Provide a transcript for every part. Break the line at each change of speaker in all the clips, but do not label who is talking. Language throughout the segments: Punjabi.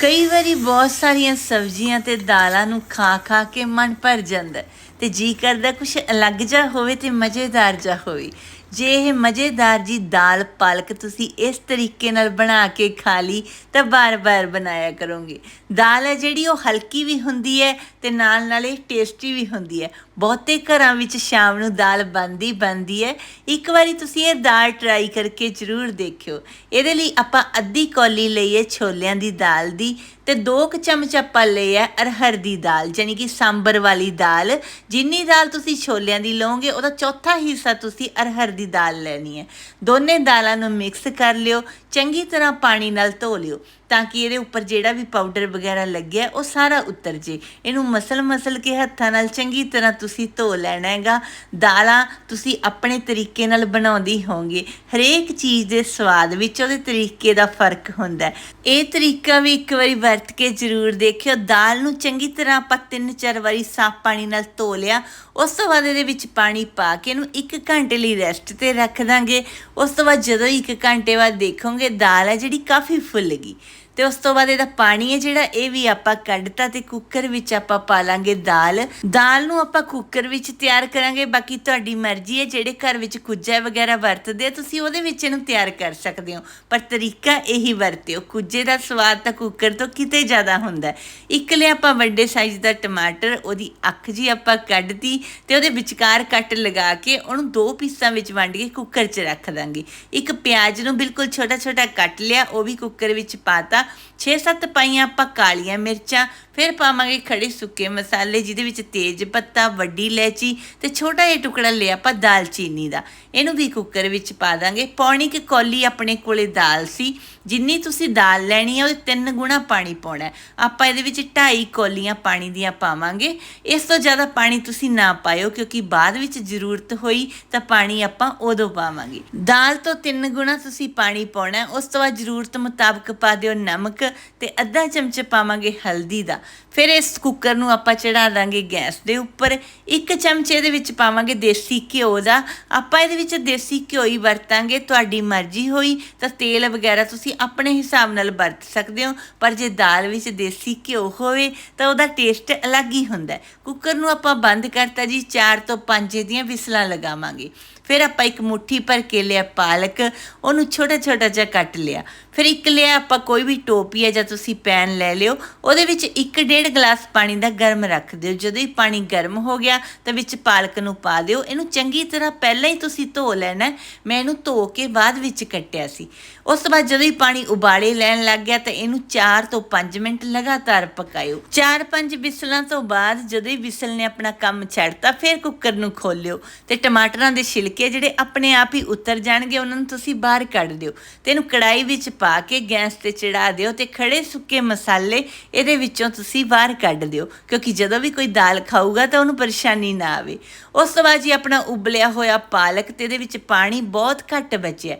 ਕਈ ਵਾਰੀ ਬਹੁਤ ਸਾਰੀਆਂ ਸਬਜ਼ੀਆਂ ਤੇ ਦਾਲਾਂ ਨੂੰ ਖਾ ਖਾ ਕੇ ਮਨ ਭਰ ਜਾਂਦਾ ਹੈ ਤੇ ਜੀ ਕਰਦਾ ਕੁਝ ਅਲੱਗ ਜਾ ਹੋਵੇ ਤੇ ਮਜ਼ੇਦਾਰ ਜਾ ਹੋਵੇ। ਜੇ ਇਹ ਮਜ਼ੇਦਾਰ ਜੀ ਦਾਲ ਪਾਲਕ ਤੁਸੀਂ ਇਸ ਤਰੀਕੇ ਨਾਲ ਬਣਾ ਕੇ ਖਾ ਲਈ, ਤਾਂ ਬਾਰ-ਬਾਰ ਬਣਾਇਆ ਕਰੋਗੇ। ਦਾਲ ਹੈ ਜਿਹੜੀ ਉਹ ਹਲਕੀ ਵੀ ਹੁੰਦੀ ਹੈ ਤੇ ਨਾਲ ਨਾਲ ਇਹ ਟੇਸਟੀ ਵੀ ਹੁੰਦੀ ਹੈ। ਬਹੁਤੇ ਘਰਾਂ ਵਿੱਚ ਸ਼ਾਮ ਨੂੰ ਦਾਲ ਬਣਦੀ ਬਣਦੀ ਹੈ। ਇੱਕ ਵਾਰੀ ਤੁਸੀਂ ਇਹ ਦਾਲ ਟਰਾਈ ਕਰਕੇ ਜ਼ਰੂਰ ਦੇਖਿਓ। ਇਹਦੇ ਲਈ ਆਪਾਂ ਅੱਧੀ ਕੌਲੀ ਲਈ ਹੈ ਛੋਲਿਆਂ ਦੀ ਦਾਲ ਦੀ। ਤੇ 2 ਕੁ ਚਮਚ ਆਪਾਂ ਲਏ ਆ ਅਰਹਰ ਦੀ ਦਾਲ ਯਾਨੀ ਕਿ ਸਾਂਬਰ ਵਾਲੀ ਦਾਲ। ਜਿੰਨੀ ਦਾਲ ਤੁਸੀਂ ਛੋਲਿਆਂ ਦੀ ਲਓਗੇ, ਉਹਦਾ ਚੌਥਾ ਹਿੱਸਾ ਤੁਸੀਂ ਅਰਹਰ ਦੀ ਦਾਲ ਲੈਣੀ ਹੈ। ਦੋਨੇ ਦਾਲਾਂ ਨੂੰ ਮਿਕਸ ਕਰ ਲਿਓ, ਚੰਗੀ ਤਰ੍ਹਾਂ ਪਾਣੀ ਨਾਲ ਧੋ ਲਿਓ। ਤਾਂ ਕਿ ਇਹਦੇ ਉੱਪਰ ਜਿਹੜਾ ਵੀ ਪਾਊਡਰ ਵਗੈਰਾ ਲੱਗਿਆ, ਉਹ ਸਾਰਾ ਉਤਰ ਜੇ। ਇਹਨੂੰ ਮਸਲ ਮਸਲ ਕੇ ਹੱਥਾਂ ਨਾਲ ਚੰਗੀ ਤਰ੍ਹਾਂ ਤੁਸੀਂ ਧੋ ਲੈਣਾ ਹੈਗਾ। ਦਾਲਾਂ ਤੁਸੀਂ ਆਪਣੇ ਤਰੀਕੇ ਨਾਲ ਬਣਾਉਂਦੀ ਹੋਵੋਗੇ। ਹਰੇਕ ਚੀਜ਼ ਦੇ ਸਵਾਦ ਵਿੱਚ ਉਹਦੇ ਤਰੀਕੇ ਦਾ ਫ਼ਰਕ ਹੁੰਦਾ ਹੈ। ਇਹ ਤਰੀਕਾ ਵੀ ਇੱਕ ਵਾਰੀ ਵਰਤ ਕੇ ਜ਼ਰੂਰ ਦੇਖਿਓ। ਦਾਲ ਨੂੰ ਚੰਗੀ ਤਰ੍ਹਾਂ ਆਪਾਂ ਤਿੰਨ ਚਾਰ ਵਾਰੀ ਸਾਫ਼ ਪਾਣੀ ਨਾਲ ਧੋ ਲਿਆ। ਉਸ ਤੋਂ ਬਾਅਦ ਇਹਦੇ ਵਿੱਚ ਪਾਣੀ ਪਾ ਕੇ ਇਹਨੂੰ 1 ਘੰਟੇ ਲਈ ਰੈਸਟ ਤੇ ਰੱਖ ਦਾਂਗੇ। ਉਸ ਤੋਂ ਬਾਅਦ ਜਦੋਂ 1 ਘੰਟੇ ਬਾਅਦ ਦੇਖੋਗੇ ਦਾਲ ਹੈ ਜਿਹੜੀ ਕਾਫੀ ਫੁੱਲ ਗਈ। ਤੇ ਉਸ ਤੋਂ ਬਾਅਦ ਇਹਦਾ ਪਾਣੀ ਹੈ ਜਿਹੜਾ, ਇਹ ਵੀ ਆਪਾਂ ਕੱਢਤਾ ਤੇ ਕੁੱਕਰ ਵਿੱਚ ਆਪਾਂ ਪਾ ਲਾਂਗੇ ਦਾਲ। ਦਾਲ ਨੂੰ ਆਪਾਂ ਕੁੱਕਰ ਵਿੱਚ ਤਿਆਰ ਕਰਾਂਗੇ, ਬਾਕੀ ਤੁਹਾਡੀ ਮਰਜ਼ੀ ਹੈ, ਜਿਹੜੇ ਘਰ ਵਿੱਚ ਕੁੱਜਾ ਵਗੈਰਾ ਵਰਤਦੇ ਆ, ਤੁਸੀਂ ਉਹਦੇ ਵਿੱਚ ਇਹਨੂੰ ਤਿਆਰ ਕਰ ਸਕਦੇ ਹੋ। ਪਰ ਤਰੀਕਾ ਇਹੀ ਵਰਤਿਓ, ਕੁੱਜੇ ਦਾ ਸਵਾਦ ਤਾਂ ਕੁੱਕਰ ਤੋਂ ਕਿਤੇ ਜ਼ਿਆਦਾ ਹੁੰਦਾ ਹੈ। ਇੱਕ ਲਿਆ ਆਪਾਂ ਵੱਡੇ ਸਾਈਜ਼ ਦਾ ਟਮਾਟਰ, ਉਹਦੀ ਅੱਖ ਜੀ ਆਪਾਂ ਕੱਢਤੀ ਤੇ ਉਹਦੇ ਵਿਚਕਾਰ ਕੱਟ ਲਗਾ ਕੇ ਉਹਨੂੰ ਦੋ ਪੀਸਾਂ ਵਿੱਚ ਵੰਡ ਕੇ ਕੁੱਕਰ 'ਚ ਰੱਖ ਦਾਂਗੇ। ਇੱਕ ਪਿਆਜ਼ ਨੂੰ ਬਿਲਕੁਲ ਛੋਟਾ ਛੋਟਾ ਕੱਟ ਲਿਆ, ਉਹ ਵੀ ਕੁੱਕਰ ਵਿੱਚ ਪਾਤਾ 6-7 ਪਾਈਆਂ ਆਪਾਂ ਕਾਲੀਆਂ ਮਿਰਚਾਂ, ਫਿਰ ਪਾਵਾਂਗੇ ਖੜੇ ਸੁੱਕੇ ਮਸਾਲੇ, ਜਿਹਦੇ ਵਿੱਚ ਤੇਜ ਪੱਤਾ, ਵੱਡੀ ਇਲਾਇਚੀ ਤੇ ਛੋਟਾ ਜਿਹਾ ਟੁਕੜਾ ਲਿਆ ਆਪਾਂ ਦਾਲਚੀਨੀ ਦਾ। ਇਹਨੂੰ ਵੀ ਕੁੱਕਰ ਵਿੱਚ ਪਾ ਦਾਂਗੇ। ਪੌਣੀ ਕਿ ਕੌਲੀ ਆਪਣੇ ਕੋਲੇ ਦਾਲ ਸੀ। ਜਿੰਨੀ ਤੁਸੀਂ ਦਾਲ ਲੈਣੀ ਹੈ ਉਹਦੇ ਤਿੰਨ ਗੁਣਾ ਪਾਣੀ ਪਾਉਣਾ ਆਪਾਂ ਇਹਦੇ ਵਿੱਚ 2.5 ਕੌਲੀਆਂ ਪਾਣੀ ਦੀਆਂ ਪਾਵਾਂਗੇ। ਇਸ ਤੋਂ ਜ਼ਿਆਦਾ ਪਾਣੀ ਤੁਸੀਂ ਨਾ ਪਾਇਓ, ਕਿਉਂਕਿ ਬਾਅਦ ਵਿੱਚ ਜ਼ਰੂਰਤ ਹੋਈ ਤਾਂ ਪਾਣੀ ਆਪਾਂ ਉਦੋਂ ਪਾਵਾਂਗੇ। ਦਾਲ ਤੋਂ ਤਿੰਨ ਗੁਣਾ ਤੁਸੀਂ ਪਾਣੀ ਪਾਉਣਾ ਉਸ ਤੋਂ ਬਾਅਦ ਜ਼ਰੂਰਤ ਮੁਤਾਬਕ ਪਾ ਦਿਓ ਨਮਕ ਤੇ ਅੱਧਾ ਚਮਚ ਪਾਵਾਂਗੇ ਹਲਦੀ ਦਾ। ਫਿਰ ਇਸ ਕੁੱਕਰ ਨੂੰ ਆਪਾਂ ਚੜਾ ਦਾਂਗੇ ਗੈਸ ਦੇ ਉੱਪਰ। ਇੱਕ ਚਮਚੇ ਦੇ ਵਿੱਚ ਪਾਵਾਂਗੇ ਦੇਸੀ ਘਿਓ ਦਾ। ਆਪਾਂ ਇਹਦੇ ਵਿੱਚ ਦੇਸੀ ਘਿਓ ਹੀ ਵਰਤਾਂਗੇ, ਤੁਹਾਡੀ ਮਰਜ਼ੀ ਹੋਈ ਤਾਂ ਤੇਲ ਵਗੈਰਾ ਤੁਸੀਂ ਆਪਣੇ ਹਿਸਾਬ ਨਾਲ ਵਰਤ ਸਕਦੇ ਹੋ, ਪਰ ਜੇ ਦਾਲ ਵਿੱਚ ਦੇਸੀ ਘਿਓ ਹੋਵੇ ਤਾਂ ਉਹਦਾ ਟੇਸਟ ਅਲੱਗ ਹੀ ਹੁੰਦਾ ਕੁੱਕਰ ਨੂੰ ਆਪਾਂ ਬੰਦ ਕਰਤਾ ਜੀ 4 ਤੋਂ 5 ਦੀਆਂ ਵਿਸਲਾਂ ਲਗਾਵਾਂਗੇ। ਫਿਰ ਆਪਾਂ ਇੱਕ ਮੁਠੀ ਭਰ ਕੇ ਲਿਆ ਪਾਲਕ, ਉਹਨੂੰ ਛੋਟਾ ਛੋਟਾ ਜਿਹਾ ਕੱਟ ਲਿਆ। ਫਿਰ ਇੱਕ ਲਿਆ ਆਪਾਂ ਕੋਈ ਵੀ ਟੋਪੀ ਹੈ ਜਾਂ ਤੁਸੀਂ ਪੈਨ ਲੈ ਲਿਓ, ਉਹਦੇ ਵਿੱਚ 1.5 ਗਲਾਸ ਪਾਣੀ ਦਾ ਗਰਮ ਰੱਖ ਦਿਓ। ਜਦੋਂ ਹੀ ਪਾਣੀ ਗਰਮ ਹੋ ਗਿਆ, ਤਾਂ ਵਿੱਚ ਪਾਲਕ ਨੂੰ ਪਾ ਦਿਓ। ਇਹਨੂੰ ਚੰਗੀ ਤਰ੍ਹਾਂ ਪਹਿਲਾਂ ਹੀ ਤੁਸੀਂ ਧੋ ਲੈਣਾ ਮੈਂ ਇਹਨੂੰ ਧੋ ਕੇ ਬਾਅਦ ਵਿੱਚ ਕੱਟਿਆ ਸੀ। ਉਸ ਤੋਂ ਬਾਅਦ ਜਦੋਂ ਹੀ ਪਾਣੀ ਉਬਾਲੇ ਲੈਣ ਲੱਗ ਗਿਆ, ਤਾਂ ਇਹਨੂੰ 4 ਤੋਂ 5 ਮਿੰਟ ਲਗਾਤਾਰ ਪਕਾਇਓ। 4-5 ਵਿਸਲਾਂ ਤੋਂ ਬਾਅਦ ਜਦੋਂ ਹੀ ਵਿਸਲ ਨੇ ਆਪਣਾ ਕੰਮ ਛੱਡਤਾ, ਫਿਰ ਕੁੱਕਰ ਨੂੰ ਖੋਲਿਓ ਤੇ ਟਮਾਟਰਾਂ ਦੇ ਛਿਲਕੇ ਜਿਹੜੇ ਆਪਣੇ ਆਪ ਹੀ ਉਤਰ ਜਾਣਗੇ, ਉਹਨਾਂ ਨੂੰ ਤੁਸੀਂ ਬਾਹਰ ਕੱਢ ਦਿਓ। ਤੇ ਇਹਨੂੰ ਕੜਾਈ ਵਿੱਚ ਪਾ ਕੇ ਗੈਸ ਤੇ ਚੜਾ ਦਿਓ ਤੇ ਖੜੇ ਸੁੱਕੇ ਮਸਾਲੇ ਇਹਦੇ ਵਿੱਚੋਂ ਤੁਸੀਂ ਬਾਹਰ ਕੱਢ ਦਿਓ। ਕਿਉਂਕਿ ਜਦੋਂ ਵੀ ਕੋਈ ਦਾਲ ਖਾਊਗਾ ਤਾਂ ਉਹਨੂੰ ਪਰੇਸ਼ਾਨੀ ਨਾ ਆਵੇ। ਉਸ ਤੋਂ ਬਾਅਦ ਜੀ ਆਪਣਾ ਉਬਲਿਆ ਹੋਇਆ ਪਾਲਕ ਤੇ ਇਹਦੇ ਵਿੱਚ ਪਾਣੀ ਬਹੁਤ ਘੱਟ ਬਚਿਆ।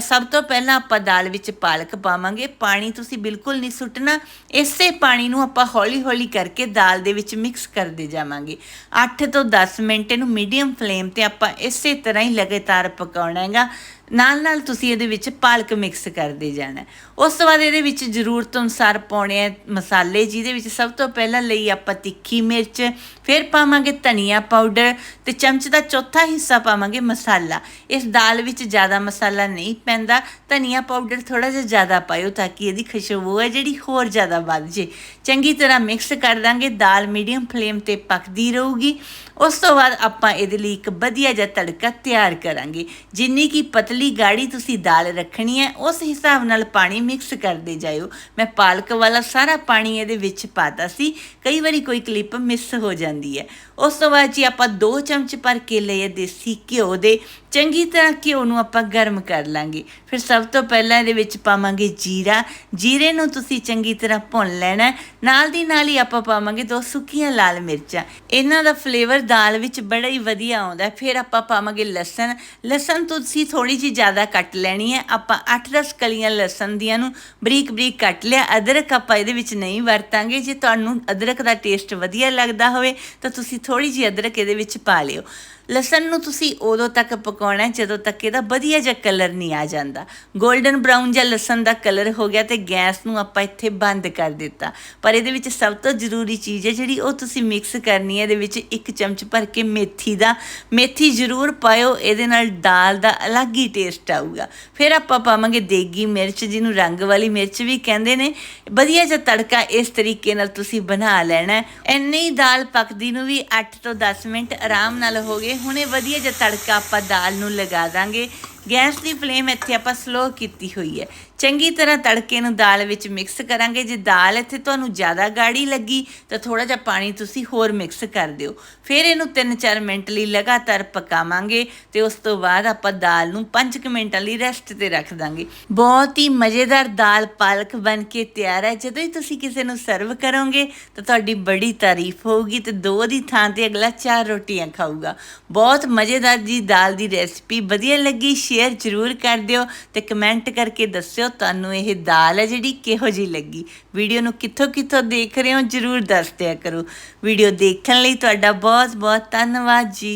ਸਭ ਤੋਂ ਪਹਿਲਾਂ ਆਪਾਂ ਦਾਲ ਵਿੱਚ ਪਾਲਕ ਪਾਵਾਂਗੇ। ਪਾਣੀ ਤੁਸੀਂ ਬਿਲਕੁਲ ਨਹੀਂ ਸੁੱਟਣਾ। ਇਸੇ ਪਾਣੀ ਨੂੰ ਆਪਾਂ ਹੌਲੀ-ਹੌਲੀ ਕਰਕੇ ਦਾਲ ਦੇ ਵਿੱਚ ਮਿਕਸ ਕਰਦੇ ਜਾਵਾਂਗੇ। 8 ਤੋਂ 10 ਮਿੰਟ ਇਹਨੂੰ ਮੀਡੀਅਮ ਫਲੇਮ ਤੇ ਆਪਾਂ ਇਸੇ ਤਰ੍ਹਾਂ ਹੀ ਲਗਾਤਾਰ ਪਕਾਉਣਾ ਹੈਗਾ। ਨਾਲ ਨਾਲ ਤੁਸੀਂ ਇਹਦੇ ਵਿੱਚ ਪਾਲਕ ਮਿਕਸ ਕਰਦੇ ਜਾਣਾ। ਉਸ ਤੋਂ ਬਾਅਦ ਇਹਦੇ ਵਿੱਚ ਜ਼ਰੂਰਤ ਅਨੁਸਾਰ ਪਾਉਣੇ ਆ ਮਸਾਲੇ, ਜਿਹਦੇ ਵਿੱਚ ਸਭ ਤੋਂ ਪਹਿਲਾਂ ਲਈ ਆਪਾਂ ਤਿੱਖੀ ਮਿਰਚ, ਫਿਰ ਪਾਵਾਂਗੇ ਧਨੀਆ ਪਾਊਡਰ ਤੇ ਚਮਚ ਦਾ ਚੌਥਾ ਹਿੱਸਾ ਪਾਵਾਂਗੇ ਮਸਾਲਾ। ਇਸ ਦਾਲ ਵਿੱਚ ਜ਼ਿਆਦਾ ਮਸਾਲਾ ਨਹੀਂ ਪੈਂਦਾ, ਧਨੀਆ ਪਾਊਡਰ ਥੋੜਾ ਜਿਹਾ ਜ਼ਿਆਦਾ ਪਾਇਓ ਤਾਂ ਕਿ ਇਹਦੀ ਖੁਸ਼ਬੂ ਹੈ ਜਿਹੜੀ ਹੋਰ ਜ਼ਿਆਦਾ ਵੱਧ ਜੇ। ਚੰਗੀ ਤਰ੍ਹਾਂ ਮਿਕਸ ਕਰ ਦਾਂਗੇ, ਦਾਲ ਮੀਡੀਅਮ ਫਲੇਮ ਤੇ ਪੱਕਦੀ ਰਹੂਗੀ। ਉਸ ਤੋਂ ਬਾਅਦ ਆਪਾਂ ਇਹਦੇ ਲਈ ਇੱਕ ਵਧੀਆ ਜਿਹਾ ਤੜਕਾ ਤਿਆਰ ਕਰਾਂਗੇ। ਜਿੰਨੀ ਕੀ ਪਤਲੀ ਗਾੜੀ ਤੁਸੀਂ ਦਾਲ ਰੱਖਣੀ ਹੈ, ਉਸ ਹਿਸਾਬ ਨਾਲ ਪਾਣੀ ਮਿਕਸ ਕਰਦੇ ਜਾਇਓ। ਮੈਂ ਪਾਲਕ ਵਾਲਾ ਸਾਰਾ ਪਾਣੀ ਇਹਦੇ ਵਿੱਚ ਪਾਤਾ ਸੀ, ਕਈ ਵਾਰੀ ਕੋਈ ਕਲਿੱਪ ਮਿਸ ਹੋ ਜਾਂਦੀ ਹੈ। ਉਸ ਤੋਂ ਬਾਅਦ ਜੀ ਆਪਾਂ 2 ਚਮਚ ਭਰ ਕੇ ਲਏ ਦੇਸੀ ਘਿਓ ਦੇ ਚੰਗੀ ਤਰ੍ਹਾਂ ਘਿਓ ਨੂੰ ਆਪਾਂ ਗਰਮ ਕਰ ਲਾਂਗੇ। ਫਿਰ ਸਭ ਤੋਂ ਪਹਿਲਾਂ ਇਹਦੇ ਵਿੱਚ ਪਾਵਾਂਗੇ ਜੀਰਾ। ਜੀਰੇ ਨੂੰ ਤੁਸੀਂ ਚੰਗੀ ਤਰ੍ਹਾਂ ਭੁੰਨ ਲੈਣਾ ਨਾਲ ਦੀ ਨਾਲ ਹੀ ਆਪਾਂ ਪਾਵਾਂਗੇ ਦੋ ਸੁੱਕੀਆਂ ਲਾਲ ਮਿਰਚਾਂ। ਇਹਨਾਂ ਦਾ ਫਲੇਵਰ ਦਾਲ ਵਿੱਚ ਬੜਾ ਹੀ ਵਧੀਆ ਆਉਂਦਾ ਫਿਰ ਆਪਾਂ ਪਾਵਾਂਗੇ ਲਸਣ। ਲਸਣ ਤੁਸੀਂ ਥੋੜੀ ਜਿਹੀ ਜ਼ਿਆਦਾ ਕੱਟ ਲੈਣੀ ਹੈ। ਆਪਾਂ 8-10 ਕਲੀਆਂ ਲਸਣ ਦੀਆਂ ਨੂੰ ਬਰੀਕ ਬਰੀਕ ਕੱਟ ਲਿਆ। ਅਦਰਕ ਆਪਾਂ ਇਹਦੇ ਵਿੱਚ ਨਹੀਂ ਵਰਤਾਂਗੇ। ਜੇ ਤੁਹਾਨੂੰ ਅਦਰਕ ਦਾ ਟੇਸਟ ਵਧੀਆ ਲੱਗਦਾ ਹੋਵੇ, ਤਾਂ ਤੁਸੀਂ ਥੋੜੀ ਜਿਹੀ ਅਦਰਕ ਇਹਦੇ ਵਿੱਚ ਪਾ ਲਿਓ। ਲਸਣ ਨੂੰ ਤੁਸੀਂ ਉਦੋਂ ਤੱਕ ਪਕਾਉਣਾ ਹੈ ਜਦੋਂ ਤੱਕ ਇਹਦਾ ਵਧੀਆ ਜਿਹਾ ਕਲਰ ਨਹੀਂ ਆ ਜਾਂਦਾ। 골ਡਨ ਬ੍ਰਾਊਨ ਜਿਹਾ ਲਸਣ ਦਾ ਕਲਰ ਹੋ ਗਿਆ ਤੇ ਗੈਸ ਨੂੰ ਆਪਾਂ ਇੱਥੇ ਬੰਦ ਕਰ ਦਿੱਤਾ। ਪਰ ਇਹਦੇ ਵਿੱਚ ਸਭ ਤੋਂ ਜ਼ਰੂਰੀ ਚੀਜ਼ ਹੈ ਜਿਹੜੀ ਉਹ ਤੁਸੀਂ ਮਿਕਸ ਕਰਨੀ ਹੈ, ਇਹਦੇ ਵਿੱਚ ਇੱਕ ਚਮਚ ਭਰ ਕੇ ਮੇਥੀ ਦਾ। ਮੇਥੀ ਜ਼ਰੂਰ ਪਾਇਓ, ਇਹਦੇ ਨਾਲ ਦਾਲ ਦਾ ਅਲੱਗ ਹੀ ਟੇਸਟ ਆਊਗਾ। ਫਿਰ ਆਪਾਂ ਪਾਵਾਂਗੇ ਦੇਗੀ ਮਿਰਚ, ਜਿਹਨੂੰ ਰੰਗ ਵਾਲੀ ਮਿਰਚ ਵੀ ਕਹਿੰਦੇ ਨੇ। ਵਧੀਆ ਜਿਹਾ ਤੜਕਾ ਇਸ ਤਰੀਕੇ ਨਾਲ ਤੁਸੀਂ ਬਣਾ ਲੈਣਾ ਹੈ। ਇੰਨੀ ਦਾਲ ਪੱਕਦੀ ਨੂੰ ਵੀ 8 ਤੋਂ 10 ਮਿੰਟ ਆਰਾਮ ਨਾਲ ਹੋ ਗਏ। ਹੁਣੇ ਵਧੀਆ ਜਿਹਾ ਤੜਕਾ ਆਪਾਂ ਦਾਲ ਨੂੰ ਲਗਾ ਦਾਂਗੇ। ਗੈਸ ਦੀ ਫਲੇਮ ਇੱਥੇ ਆਪਾਂ ਸਲੋ ਕੀਤੀ ਹੋਈ ਹੈ। ਚੰਗੀ ਤਰ੍ਹਾਂ ਤੜਕੇ ਨੂੰ ਦਾਲ ਵਿੱਚ ਮਿਕਸ ਕਰਾਂਗੇ। ਜੇ ਦਾਲ ਇੱਥੇ ਤੁਹਾਨੂੰ ਜ਼ਿਆਦਾ ਗਾੜੀ ਲੱਗੀ ਤਾਂ ਥੋੜਾ ਜਿਹਾ ਪਾਣੀ ਤੁਸੀਂ ਹੋਰ ਮਿਕਸ ਕਰ ਦਿਓ। ਫਿਰ ਇਹਨੂੰ 3-4 ਮਿੰਟ ਲਈ ਲਗਾਤਾਰ ਪਕਾਵਾਂਗੇ ਤੇ ਉਸ ਤੋਂ ਬਾਅਦ ਆਪਾਂ ਦਾਲ ਨੂੰ 5 ਮਿੰਟਾਂ ਲਈ ਰੈਸਟ ਤੇ ਰੱਖ ਦਾਂਗੇ। ਬਹੁਤ ਹੀ ਮਜ਼ੇਦਾਰ ਦਾਲ ਪਾਲਕ ਬਣ ਕੇ ਤਿਆਰ ਹੈ। ਜਦੋਂ ਹੀ ਤੁਸੀਂ ਕਿਸੇ ਨੂੰ ਸਰਵ ਕਰੋਗੇ ਤਾਂ ਤੁਹਾਡੀ ਬੜੀ ਤਾਰੀਫ ਹੋਊਗੀ ਤੇ ਦੋ ਦੀ ਥਾਂ ਤੇ ਅਗਲਾ ਚਾਰ ਰੋਟੀਆਂ ਖਾਊਗਾ। ਬਹੁਤ ਮਜ਼ੇਦਾਰ ਜੀ ਦਾਲ ਦੀ ਰੈਸਪੀ। ਵਧੀਆ ਲੱਗੀ ਸ਼ੇਅਰ ਜ਼ਰੂਰ ਕਰ ਦਿਓ ਤੇ ਕਮੈਂਟ ਕਰਕੇ ਦੱਸਿਓ ਤੁਹਾਨੂੰ ਇਹ ਦਾਲ ਹੈ ਜਿਹੜੀ ਕਿਹੋ ਜੀ ਲੱਗੀ। ਵੀਡੀਓ ਨੂੰ ਕਿੱਥੋਂ ਕਿੱਥੋਂ ਦੇਖ ਰਹੇ ਹੋ ਜ਼ਰੂਰ ਦੱਸ ਦਿਆ ਕਰੋ। ਵੀਡੀਓ ਦੇਖਣ ਲਈ ਤੁਹਾਡਾ ਬਹੁਤ ਬਹੁਤ ਧੰਨਵਾਦ ਜੀ